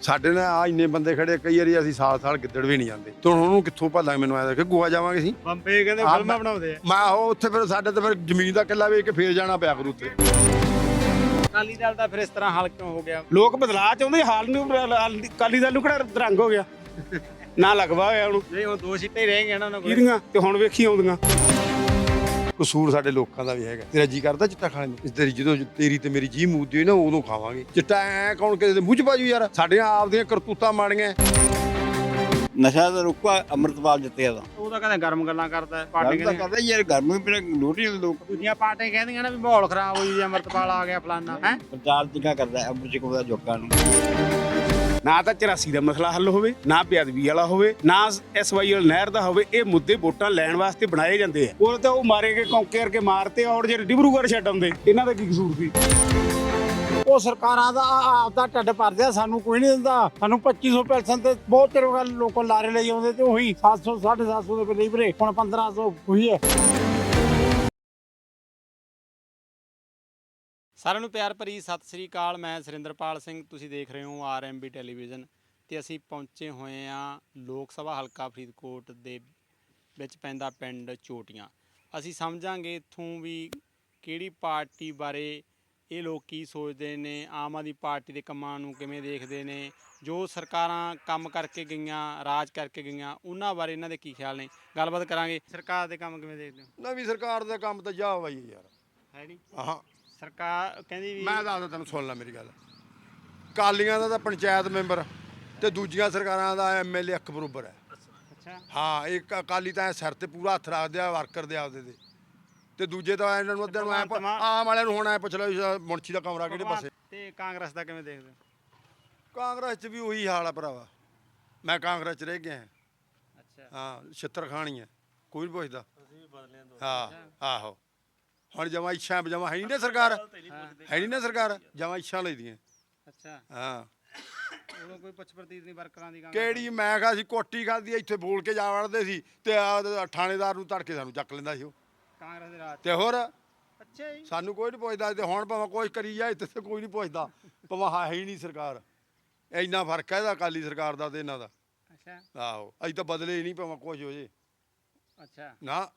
ਸਾਡੇ ਨਾਲ ਆ ਇੰਨੇ ਬੰਦੇ ਖੜੇ ਕਈ ਵਾਰੀ ਅਸੀਂ ਸਾਲ ਸਾਲ ਗਿੱਦੜ ਵੀ ਨਹੀਂ ਜਾਂਦੇ। ਤੇ ਹੁਣ ਉਹਨੂੰ ਕਿੱਥੋਂ ਭਾਲਾਂ ਮੈਨੂੰ ਆਇਆ ਕਿ ਗੋਆ ਜਾਵਾਂਗੇ ਅਸੀਂ? ਬੰਬੇ ਕਹਿੰਦੇ ਫਿਲਮਾਂ ਮੈਂ- ਬਣਾਉਂਦੇ ਆ। ਮੈਂ ਉਹ ਉੱਥੇ ਫਿਰ ਸਾਡੇ ਤੇ ਫਿਰ ਜ਼ਮੀਨ ਦਾ ਕਿੱਲਾ ਵੇਚ ਕੇ ਫੇਰ ਜਾਣਾ ਪਿਆ ਕਰੂ ਉੱਥੇ। ਅਕਾਲੀ ਦਲ ਦਾ ਫਿਰ ਇਸ ਤਰ੍ਹਾਂ ਹਾਲ ਕਿਉਂ ਹੋ ਗਿਆ? ਲੋਕ ਬਦਲਾਅ ਚਾਹੁੰਦੇ ਹਾਲ ਨੂੰ ਕਾਲੀ ਦਲ ਨੂੰ ਕਿਹੜਾ ਰੰਗ ਹੋ ਗਿਆ? ਨਾ ਲਗਵਾ ਹੋਇਆ ਉਹਨੂੰ। ਜੇ ਹੁਣ ਦੋ ਸੀਟਾਂ ਹੀ ਰਹਿ ਗਈਆਂ ਨਾ ਉਹਨਾਂ ਕੋਲ। ਕਿਹਦੀਆਂ ਤੇ ਹੁਣ ਵੇਖੀ ਆਉਂਦੀਆਂ। ਕਸੂਰ ਸਾਡੇ ਲੋਕਾਂ ਦਾ ਵੀ ਹੈਗਾ। ਤੇਰਾ ਜੀ ਕਰਦਾ ਚਿੱਟਾ ਖਾਣ ਨੂੰ। ਇਸ ਤੇਰੀ ਜਦੋਂ ਤੇਰੀ ਤੇ ਮੇਰੀ ਜੀ ਮੂਦੀ ਹੋਈ ਨਾ ਉਦੋਂ ਖਾਵਾਂਗੇ। ਚਿੱਟਾ ਐ ਕੌਣ ਕਿਸੇ ਦੇ ਮੂੰਹ ਚ ਬਾਜੂ ਯਾਰ? ਸਾਡੀਆਂ ਆਪਦੀਆਂ ਕਰਤੂਤਾਂ ਮਾੜੀਆਂ। ਨਸ਼ਾ ਤਾਂ ਰੁਕਾ ਅੰਮ੍ਰਿਤਪਾਲ ਜਿੱਤਿਆ ਤਾਂ। ਉਹ ਤਾਂ ਕਹਿੰਦੇ ਗਰਮ ਗੱਲਾਂ ਕਰਦਾ। ਪਾਰਟੀ ਕਹਿੰਦੇ ਕਰਦਾ ਯਾਰ ਗਰਮੀ ਬਿਨਾ ਲੋਟੀ ਲੋਕ। ਦੂਜੀਆਂ ਪਾਰਟੀਆਂ ਕਹਿੰਦੀਆਂ ਨਾ ਵੀ ਮਾਹੌਲ ਖਰਾਬ ਹੋਈ ਜਾਂ ਅਮਰਤਪਾਲ ਆ ਗਿਆ ਫਲਾਨਾ ਹੈ? ਪ੍ਰਚਾਰ ਜਿਹਾ ਕਰਦਾ ਅੰਮ੍ਰਿਤ ਚਕਦਾ ਜੋਕਾਂ ਨੂੰ। ਨਾ ਤਾਂ 84 ਦਾ ਮਸਲਾ ਹੱਲ ਹੋਵੇ, ਨਾ ਬੇਅਦਬੀ ਵਾਲਾ ਹੋਵੇ, ਨਾ ਐਸਵਾਈਐਲ ਨਹਿਰ ਦਾ ਹੋਵੇ, ਇਹ ਮੁੱਦੇ ਵੋਟਾਂ ਲੈਣ ਵਾਸਤੇ ਬਣਾਏ ਜਾਂਦੇ ਆ। ਉਹ ਤਾਂ ਉਹ ਮਾਰੇ ਕੇ ਕੌਂਕੇ ਕਰਕੇ ਮਾਰਤੇ ਔਰ ਜਿਹੜੇ ਡਿਬਰੂਗੜ੍ਹ ਛੱਡ ਆਉਂਦੇ, ਇਹਨਾਂ ਦਾ ਕੀ ਕਸੂਰ ਸੀ? ਉਹ ਸਰਕਾਰਾਂ ਦਾ ਆਪਦਾ ਢੱਡ ਭਰਦੇ ਸਾਨੂੰ ਕੋਈ ਨਹੀਂ ਦਿੰਦਾ। ਸਾਨੂੰ 2500 ਪੈਨਸ਼ਨ ਤੇ ਬਹੁਤ ਚਿਰ ਹੋ ਲੋਕਾਂ ਲਾਰੇ ਲਈ ਆਉਂਦੇ ਤੇ ਉਹੀ 700 750 ਦੇ ਬਲੀ ਵੀਰੇ, ਹੁਣ 1500 ਹੋਈ ਹੈ। ਸਾਰਿਆਂ ਨੂੰ ਪਿਆਰ ਭਰੀ ਸਤਿ ਸ੍ਰੀ ਅਕਾਲ। ਮੈਂ ਸੁਰਿੰਦਰਪਾਲ ਸਿੰਘ ਤੁਸੀਂ ਦੇਖ ਰਹੇ ਹੋ ਆਰਐਮਬੀ ਟੈਲੀਵਿਜ਼ਨ ਤੇ ਅਸੀਂ ਪਹੁੰਚੇ ਹੋਏ ਹਾਂ ਲੋਕ ਸਭਾ ਹਲਕਾ ਫਰੀਦਕੋਟ ਦੇ ਵਿੱਚ ਪੈਂਦਾ ਪਿੰਡ ਚੋਟੀਆਂ। ਅਸੀਂ ਸਮਝਾਂਗੇ ਇੱਥੋਂ ਵੀ ਕਿਹੜੀ ਪਾਰਟੀ ਬਾਰੇ ਇਹ ਲੋਕ ਕੀ ਸੋਚਦੇ ਨੇ ਆਮ ਆਦਮੀ ਪਾਰਟੀ ਦੇ ਕੰਮਾਂ ਨੂੰ ਕਿਵੇਂ ਦੇਖਦੇ ਨੇ ਜੋ ਸਰਕਾਰਾਂ ਕੰਮ ਕਰਕੇ ਗਈਆਂ ਰਾਜ ਕਰਕੇ ਗਈਆਂ ਉਹਨਾਂ ਬਾਰੇ ਇਹਨਾਂ ਦੇ ਕੀ ਖਿਆਲ ਨੇ? ਗੱਲਬਾਤ ਕਰਾਂਗੇ। ਸਰਕਾਰ ਦੇ ਕੰਮ ਕਿਵੇਂ ਦੇਖਦੇ ਹੋ? ਨਵੀਂ ਸਰਕਾਰ ਦਾ ਕੰਮ ਤਾਂ ਜਾ ਬਾਈ ਯਾਰ। ਹੈ ਨਹੀਂ ਆਹਾਂ ਸਰਕਾਰ ਕਹਿੰਦੀ ਵੀ ਮੈਂ ਦੱਸਦਾ ਤੈਨੂੰ ਸੁਣ ਲੈ ਮੇਰੀ ਗੱਲ। ਕਾਲੀਆਂ ਦਾ ਤਾਂ ਪੰਚਾਇਤ ਮੈਂਬਰ ਤੇ ਦੂਜੀਆਂ ਸਰਕਾਰਾਂ ਦਾ ਐਮਐਲਏ ਇੱਕ ਬਰੋਬਰ ਹੈ। ਅੱਛਾ। ਹਾਂ ਇੱਕ ਅਕਾਲੀ ਤਾਂ ਸਿਰ ਤੇ ਪੂਰਾ ਹੱਥ ਰੱਖਦੇ ਆ ਵਰਕਰ ਦੇ ਆਪਦੇ ਦੇ। ਤੇ ਦੂਜੇ ਤਾਂ ਇਹਨਾਂ ਨੂੰ ਅੱਧੇ ਨੂੰ ਆਮ ਵਾਲਿਆਂ ਨੂੰ ਹੁਣ ਐ ਪੁੱਛ ਲਓ ਮੁਨਸ਼ੀ ਦਾ ਕਮਰਾ ਕਿਹੜੇ ਪਾਸੇ? ਤੇ ਕਾਂਗਰਸ ਦਾ ਕਿਵੇਂ ਦੇਖਦੇ ਕਾਂਗਰਸ 'ਚ ਵੀ ਉਹੀ ਹਾਲ ਆ ਭਰਾਵਾ। ਮੈਂ ਕਾਂਗਰਸ 'ਚ ਰਹਿ ਗਿਆ ਹਾਂ। ਅੱਛਾ। ਹਾਂ ਛਿੱਤਰ ਖਾਣੀ ਹੈ ਕੋਈ ਨਹੀਂ ਪੁੱਛਦਾ। ਹਾਂ ਆਹੋ। ਹੁਣ ਜਮਾ ਇੱਛਾ ਜਮਾ ਹੈ ਨਹੀਂ ਨਾ ਸਰਕਾਰ। ਹੈ ਨਹੀਂ ਨਾ ਸਰਕਾਰ ਜਮਾ ਇੱਛਾ ਲਈਦੀਆਂ। ਅੱਛਾ। ਹਾਂ। ਉਦੋਂ ਕੋਈ ਪੁੱਛ ਪ੍ਰਤੀਤ ਨਹੀਂ ਵਰਕਰਾਂ ਦੀ ਕਾਂਗਰਸ ਕਿਹੜੀ ਮੈਂ ਕਿਹਾ ਸੀ ਕੋਟੀ ਖਾਦੀ ਇੱਥੇ ਬੋਲ ਕੇ ਜਾ ਵੜਦੇ ਸੀ ਤੇ ਆ ਥਾਣੇਦਾਰ ਨੂੰ ਤੜਕੇ ਸਾਨੂੰ ਚੱਕ ਲੈਂਦਾ ਸੀ ਉਹ। ਕਾਂਗਰਸ ਦੇ ਰਾਜ। ਤੇ ਹੋਰ? ਅੱਛਾ ਜੀ। ਸਾਨੂੰ ਕੋਈ ਨਹੀਂ ਪੁੱਛਦਾ ਤੇ ਹੁਣ ਭਾਵੇਂ ਕੁਛ ਕਰੀ ਜਾਏ ਤੇ ਕੋਈ ਨਹੀਂ ਪੁੱਛਦਾ। ਭਾਵੇਂ ਹੈ ਹੀ ਨਹੀਂ ਸਰਕਾਰ। ਇੰਨਾ ਫ਼ਰਕ ਹੈ ਇਹਦਾ ਅਕਾਲੀ ਸਰਕਾਰ ਦਾ ਤੇ ਇਹਨਾਂ ਦਾ। ਅੱਛਾ। ਆਹੋ ਅਸੀਂ ਤਾਂ ਬਦਲੇ ਹੀ ਨਹੀਂ ਭਾਵੇਂ ਕੁਛ ਹੋ ਜੇ। ਅੱਛਾ। ਨਾ।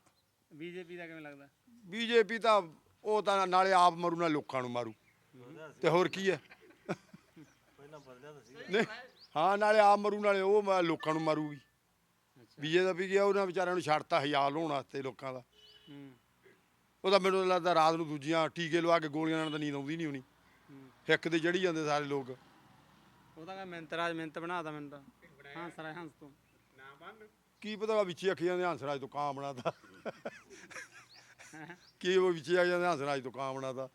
ਬੀਜੇਪੀ ਦਾ ਕਿਵੇਂ ਲੱਗਦਾ? ਬੀਜੇਪੀ ਤਾਂ ਉਹ ਤਾਂ ਨਾਲੇ ਆਪ ਮਰੂ ਨਾ ਲੋਕਾਂ ਨੂੰ ਮਾਰੂ। ਤੇ ਹੋਰ ਕੀ ਹੈ? ਨਹੀਂ ਹਾਂ ਨਾਲੇ ਆਪ ਮਰੂ ਨਾਲੇ ਉਹ ਮ- ਲੋਕਾਂ ਨੂੰ ਮਾਰੂਗੀ। ਬੀਜੇ ਦਾ ਵੀ ਗਿਆ ਉਹਨਾਂ ਵਿਚਾਰਿਆਂ ਨੂੰ ਛੱਡਤਾ ਹਯਾਲ ਹੋਣ ਵਾਸਤੇ ਲੋਕਾਂ ਦਾ। ਹੂੰ। ਉਹ ਤਾਂ ਮੈਨੂੰ ਲੱਗਦਾ ਰਾਤ ਨੂੰ ਦੂਜੀਆਂ ਟੀਕੇ ਲਵਾ ਕੇ ਗੋਲੀਆਂ ਨਾਲ ਤਾਂ ਨੀਂਦ ਆਉਂਦੀ ਨਹੀਂ ਹੋਣੀ। ਹਿੱਕ ਤੇ ਜੜੀ ਜਾਂਦੇ ਸਾਰੇ ਲੋਕ। ਉਹ ਤਾਂ ਕਹਿੰਦਾ ਮਿੰਤ ਰਾਜ ਮਿੰਤ ਬਣਾਤਾ ਮੈਨੂੰ ਤਾਂ। ਹਾਂ ਸਰਾ ਹੰਸ ਤੋਂ। ਕੀ ਪਤਾ ਵਿੱਚੇ ਅੱਖੀਆਂ ਦੇ ਹੰਸਰਾਜ ਤੋਂ ਕਾਂ ਬਣਾਤਾ। ਕੀ ਉਹ ਵਿੱਚੇ ਆ ਜਾਂਦੇ ਹੰਸਰਾਜ ਤੋਂ ਕਾਂ ਬਣਾਤਾ।